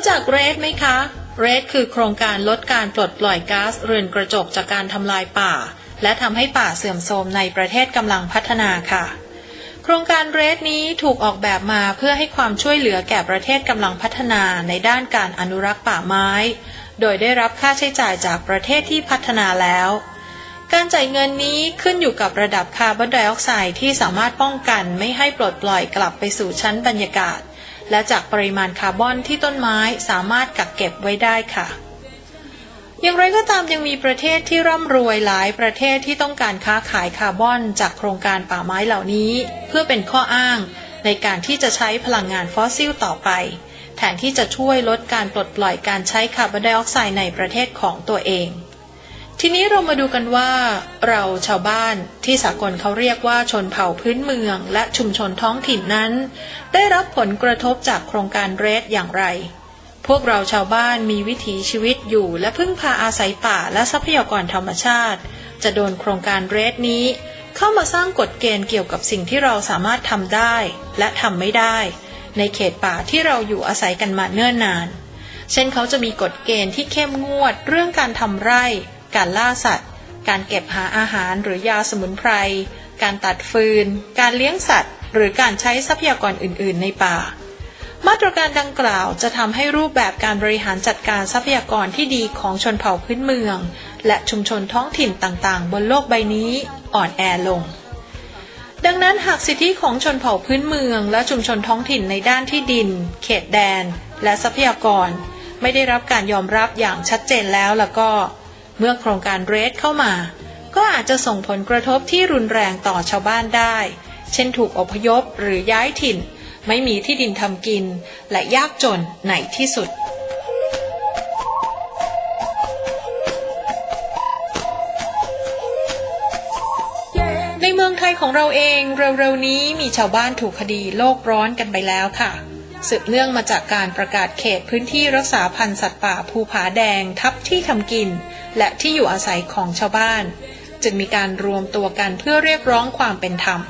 รู้จักเรดไหมคะเรดคือโครงการลดการปลดปล่อยก๊าซเรือนกระจกจากการทำลายป่า และทำให้ป่าเสื่อมโทรมในประเทศกำลังพัฒนาค่ะ โครงการเรดนี้ถูกออกแบบมาเพื่อให้ความช่วยเหลือแก่ประเทศกำลังพัฒนาในด้านการอนุรักษ์ป่าไม้ โดยได้รับค่าใช้จ่ายจากประเทศที่พัฒนาแล้ว การจ่ายเงินนี้ขึ้นอยู่กับระดับคาร์บอนไดออกไซด์ที่สามารถป้องกันไม่ให้ปลดปล่อยกลับไปสู่ชั้นบรรยากาศ และจากปริมาณคาร์บอนที่ต้นไม้สามารถกักเก็บไว้ได้ค่ะ อย่างไรก็ตามยังมีประเทศที่ร่ำรวยหลายประเทศที่ต้องการค้าขายคาร์บอนจากโครงการป่าไม้เหล่านี้ เพื่อเป็นข้ออ้างในการที่จะใช้พลังงานฟอสซิลต่อไปแทนที่จะช่วยลดการปลดปล่อยการใช้คาร์บอนไดออกไซด์ในประเทศของตัวเอง ทีนี้เรามาดูกันว่า เราชาวบ้านที่สากลเขาเรียกว่าชนเผ่าพื้นเมือง และชุมชนท้องถิ่นนั้น ได้รับผลกระทบจากโครงการเรดอย่างไร พวกเราชาวบ้านมีวิถีชีวิตอยู่และพึ่งพาอาศัยป่าและทรัพยากรธรรมชาติ จะโดนโครงการเรดนี้ เข้ามาสร้างกฎเกณฑ์เกี่ยวกับสิ่งที่เราสามารถทำได้ และทำไม่ได้ ในเขตป่าที่เราอยู่อาศัยกันมาเนิ่นนาน เช่นเขาจะมีกฎเกณฑ์ที่เข้มงวดเรื่องการทำไร่ การล่าสัตว์ การเก็บหาอาหารหรือยาสมุนไพร การตัดฟืน การเลี้ยงสัตว์ หรือการใช้ทรัพยากรอื่น ๆ ในป่า มาตรการดังกล่าวจะทำให้รูปแบบการบริหารจัดการทรัพยากรที่ดีของชนเผ่าพื้นเมือง และชุมชนท้องถิ่นต่างๆ บนโลกใบนี้อ่อนแอลงดังนั้นหากสิทธิของชนเผ่าพื้นเมือง และชุมชนท้องถิ่นในด้านที่ดิน เขตแดน และทรัพยากร ไม่ได้รับการยอมรับอย่างชัดเจนแล้วแล้วก็ เมื่อโครงการเรดเข้ามา ก็อาจจะส่งผลกระทบที่รุนแรงต่อชาวบ้านได้ เช่นถูกอพยพหรือย้ายถิ่น ไม่มีที่ดินทำกิน และยากจนในที่สุดในเมืองไทยของเราเองเร็วๆนี้มีชาวบ้านถูกคดีโลกร้อนกันไปแล้วค่ะ สืบเนื่องมาจากการประกาศเขตพื้นที่รักษาพันธุ์สัตว์ป่าภูผาแดงทับที่ทำกิน และที่อยู่อาศัยของชาวบ้าน จึงมีการรวมตัวกันเพื่อเรียกร้องความเป็นธรรม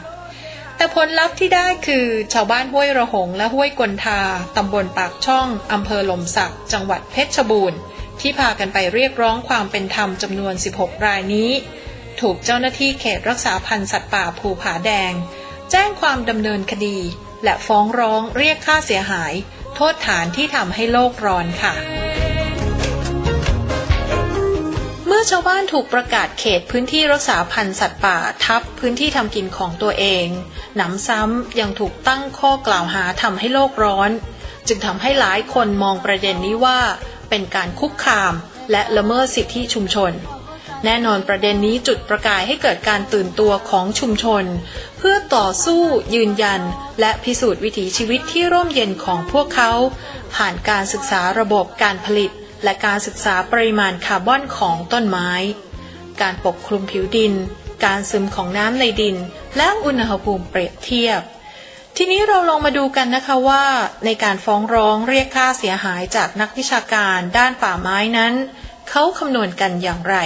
แต่ผลลัพธ์ที่ได้คือชาวบ้านห้วยระหง และห้วยกลทาตำบลปากช่องอำเภอหลมสัก จังหวัดเพชรบูรณ์ ที่พากันไปเรียกร้องความเป็นธรรมจำนวน 16 รายนี้ ถูกเจ้าหน้าที่เขตรักษาพันธุ์สัตว์ป่าภูผาแดง แจ้งความดำเนินคดี และฟ้องร้องเรียกค่าเสียหาย โทษฐานที่ทำให้โลกร้อนค่ะ เมื่อชาวบ้านถูกประกาศเขตพื้นที่รักษาพันธุ์สัตว์ป่าทับพื้นที่ทำกินของตัวเอง หนำซ้ำยังถูกตั้งข้อกล่าวหาทำให้โลกร้อน จึงทำให้หลายคนมองประเด็นนี้ว่า เป็นการคุกคามและละเมิดสิทธิชุมชน แน่นอนประเด็นนี้จุดประกายให้เกิดการตื่นตัวของชุมชน เพื่อต่อสู้ยืนยัน และพิสูจน์วิถีชีวิตที่ร่มเย็นของพวกเขา ผ่านการศึกษาระบบการผลิต และการศึกษาปริมาณคาร์บอนของต้นไม้ การปกคลุมผิวดิน การซึมของน้ำในดิน และอุณหภูมิเปรียบเทียบทีนี้เราลองมาดูกันนะคะว่า ในการฟ้องร้องเรียกค่าเสียหายจากนักวิชาการด้านป่าไม้นั้น เขาคำนวณกันอย่างไร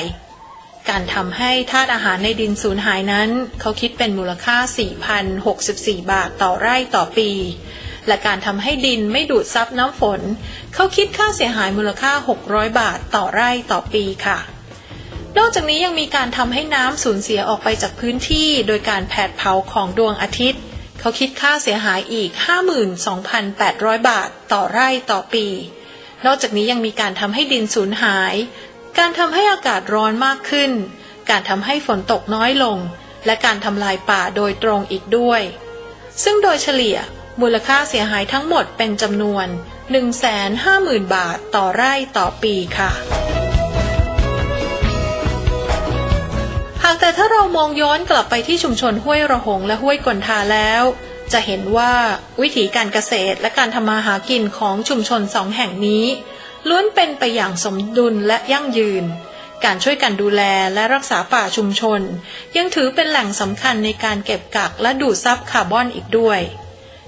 การทำให้ธาตุอาหารในดินสูญหายนั้น เขาคิดเป็นมูลค่า 4,064 บาทต่อไร่ต่อปี และการทำให้ดินไม่ดูดซับน้ำฝน เขาคิดค่าเสียหายมูลค่า 600 บาทต่อไร่ต่อปีค่ะนอกจากนี้ยังมีการทำให้น้ำสูญเสียออกไปจากพื้นที่ โดยการแผดเผาของดวงอาทิตย์ เขาคิดค่าเสียหายอีก 52,800 บาทต่อไร่ต่อปี นอกจากนี้ยังมีการทำให้ดินสูญหาย การทำให้อากาศร้อนมากขึ้น การทำให้ฝนตกน้อยลง และการทำลายป่าโดยตรงอีกด้วย ซึ่งโดยเฉลี่ยมูลค่าเสียหายทั้งหมดเป็นจำนวน 150,000 บาทต่อไร่ต่อปีค่ะ หากแต่ถ้าเรามองย้อนกลับไปที่ชุมชนห้วยระหงและห้วยกลทาแล้ว จะเห็นว่าวิถีการเกษตรและการทำมาหากินของชุมชนสองแห่งนี้ ล้วนเป็นไปอย่างสมดุลและยั่งยืน การช่วยกันดูแลและรักษาป่าชุมชน ยังถือเป็นแหล่งสำคัญในการเก็บกักและดูดซับคาร์บอนอีกด้วย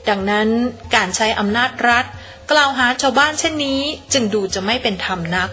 ดังนั้นการใช้อำนาจรัฐ กล่าวหาชาวบ้านเช่นนี้จึงดูจะไม่เป็นธรรมนัก